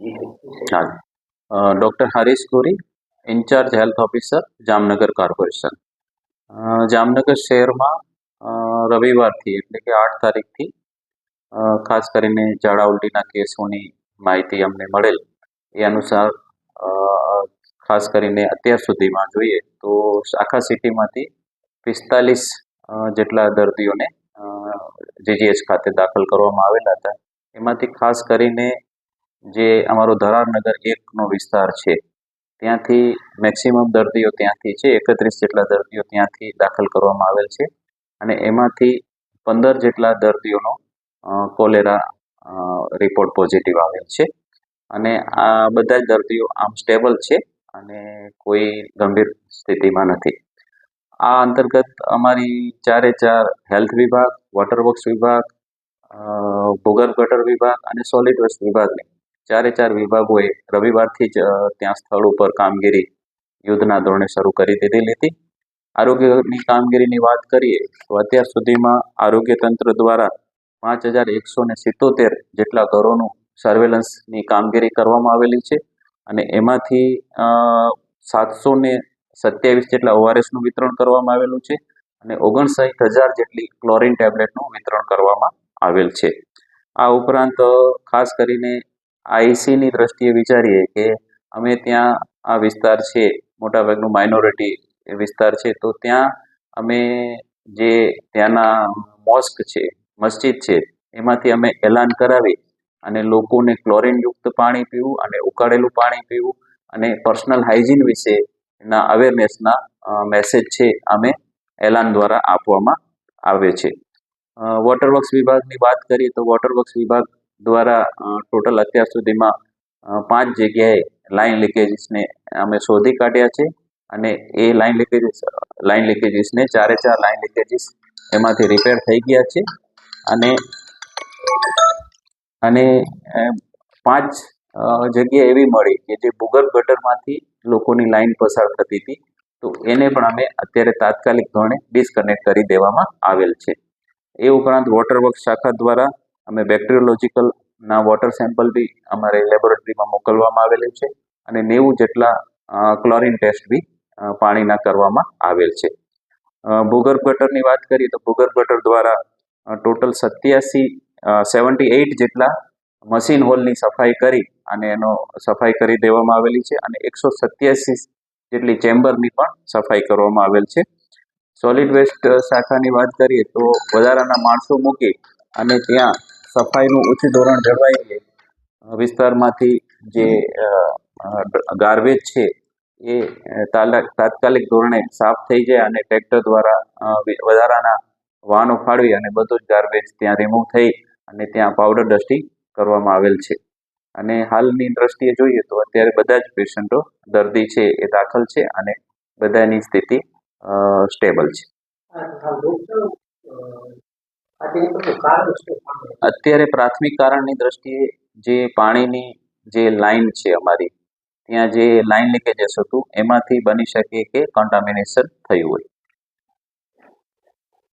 હા doctor Harish Gori, incharge health officer, Jamnagar corporation. Jamnagar શહેરમાં રવિવારથી એટલે કે આઠ તારીખથી ખાસ કરીને ઝાડા ઉલટીના કેસોની માહિતી અમને મળેલ. એ અનુસાર ખાસ કરીને અત્યાર સુધીમાં જોઈએ તો આખા સિટીમાંથી પિસ્તાલીસ જેટલા દર્દીઓને જીજીએચ ખાતે દાખલ કરવામાં આવેલા હતા. એમાંથી ખાસ કરીને જે અમારો ધરારનગર એકનો વિસ્તાર છે, ત્યાંથી મેક્સિમમ દર્દીઓ ત્યાંથી છે, એકત્રીસ જેટલા દર્દીઓ ત્યાંથી દાખલ કરવામાં આવેલ છે અને એમાંથી પંદર જેટલા દર્દીઓનો કોલેરા રિપોર્ટ પોઝિટિવ આવેલ છે અને આ બધા જ દર્દીઓ આમ સ્ટેબલ છે અને કોઈ ગંભીર સ્થિતિમાં નથી. આ અંતર્ગત અમારી ચારે ચાર હેલ્થ વિભાગ વોટર વિભાગ ભૂગર્ભ ગટર વિભાગ અને સોલિડ વેસ્ટ વિભાગને ચારે ચાર વિભાગોએ રવિવારથી જ ત્યાં સ્થળ ઉપર કામગીરી યુદ્ધના ધોરણે શરૂ કરી દીધેલી હતી આરોગ્યની કામગીરીની વાત કરીએ, તો અત્યાર સુધીમાં આરોગ્ય તંત્ર દ્વારા પાંચ હજાર એકસો ને સિત્તોતેર જેટલા ઘરોનું સર્વેલન્સની કામગીરી કરવામાં આવેલી છે અને એમાંથી સાતસો ને સત્યાવીસ જેટલા ઓઆરએસનું વિતરણ કરવામાં આવેલું છે અને ઓગણસાઠ હજાર જેટલી ક્લોરિન ટેબ્લેટનું વિતરણ કરવામાં આવેલ છે. આ ઉપરાંત ખાસ કરીને આઈસીની દ્રષ્ટિએ વિચારીએ કે અમે ત્યાં આ વિસ્તાર છે, મોટાભાગનું માઇનોરિટી વિસ્તાર છે, તો ત્યાં અમે જે ત્યાંના મોસ્ક છે, મસ્જિદ છે, એમાંથી અમે એલાન કરાવી અને લોકોને ક્લોરિનયુક્ત પાણી પીવું અને ઉકાળેલું પાણી પીવું અને પર્સનલ હાઇજીન વિશેના અવેરનેસના મેસેજ છે, અમે એલાન દ્વારા આપવામાં આવે છે. વોટર વર્ક્સ વિભાગની વાત કરીએ તો વોટર વર્ક્સ વિભાગ દ્વારા ટોટલ અત્યાર સુધીમાં પાંચ જગ્યાએ લાઇન લીકેજીસને અમે શોધી કાઢ્યા છે અને એ લાઇન લીકેજીસ લાઇન લીકેજીસને ચારે ચાર લાઇન લીકેજીસ એમાંથી રિપેર થઈ ગયા છે અને અને પાંચ જગ્યા એવી મળી કે જે ભૂગર્ભ ગટરમાંથી લોકોની લાઈન પસાર થતી હતી. તો એને પણ અમે અત્યારે તાત્કાલિક ધોરણે ડિસ્કનેક્ટ કરી દેવામાં આવેલ છે. એ ઉપરાંત વોટર વર્ક શાખા દ્વારા અમે બેક્ટેરિયોલોજીકલના વોટર સેમ્પલ બી અમારે લેબોરેટરીમાં મોકલવામાં આવેલું છે અને નેવું જેટલા ક્લોરિન ટેસ્ટ બી પાણીના કરવામાં આવેલ છે. ભૂગર્ભ ગટરની વાત કરીએ તો ભૂગર્ભ ગટર દ્વારા ટોટલ સત્યાસી સેવન્ટી એઇટ જેટલા મશીન હોલની સફાઈ કરી અને એનો સફાઈ કરી દેવામાં આવેલી છે અને એકસો સત્યાસી જેટલી ચેમ્બરની પણ સફાઈ કરવામાં આવેલ છે. સોલિડ વેસ્ટ શાખાની વાત કરીએ તો વધારાના માણસો મૂકી અને ત્યાં સફાઈનું ઉચ્ચ ધોરણ જળવાઈ રહે. વિસ્તારમાંથી જે ગાર્બેજ છે, એ તાત્કાલિક ધોરણે સાફ થઈ જાય અને ટ્રેક્ટર દ્વારા વધારાના વાહનો ફાળવી અને બધું જ ગાર્બેજ ત્યાં રિમૂવ થઈ અને ત્યાં પાવડર ડસ્ટિંગ કરવામાં આવેલ છે. અને હાલની દ્રષ્ટિએ જોઈએ તો અત્યારે બધા જ પેશન્ટો દર્દી છે એ દાખલ છે અને બધાની સ્થિતિ સ્ટેબલ છે. અત્યારે પ્રાથમિક કારણની દ્રષ્ટિએ જે પાણીની જે લાઈન છે અમારી, ત્યાં જે લાઈન લીકેજીસ હતું, એમાંથી બની શકે કે કોન્ટામિનેશન થયું હોય.